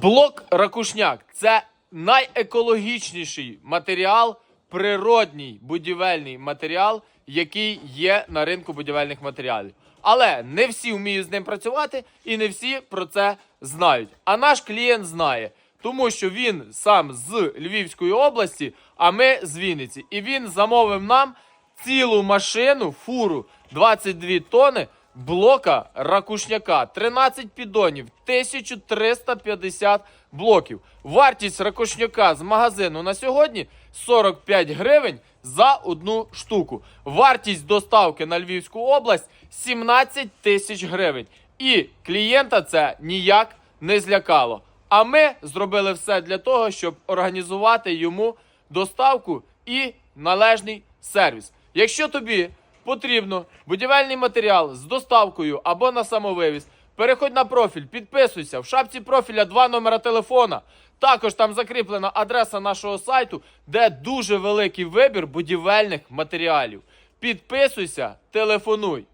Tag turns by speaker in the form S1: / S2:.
S1: Блок ракушняк це найекологічніший матеріал, природній будівельний матеріал, який є на ринку будівельних матеріалів. Але не всі вміють з ним працювати і не всі про це знають. А наш клієнт знає, тому що він сам з Львівської області, а ми з Вінниці. І він замовив нам цілу машину, фуру 22 тони блока ракушняка. 13 піддонів, 1350 блоків. Вартість ракушняка з магазину на сьогодні 45 гривень за одну штуку. Вартість доставки на Львівську область 17 тисяч гривень. І клієнта це ніяк не злякало. А ми зробили все для того, щоб організувати йому доставку і належний сервіс. Якщо тобі потрібно будівельний матеріал з доставкою або на самовивіз, переходь на профіль, підписуйся. В шапці профіля два номера телефона. Також там закріплена адреса нашого сайту, де дуже великий вибір будівельних матеріалів. Підписуйся, телефонуй.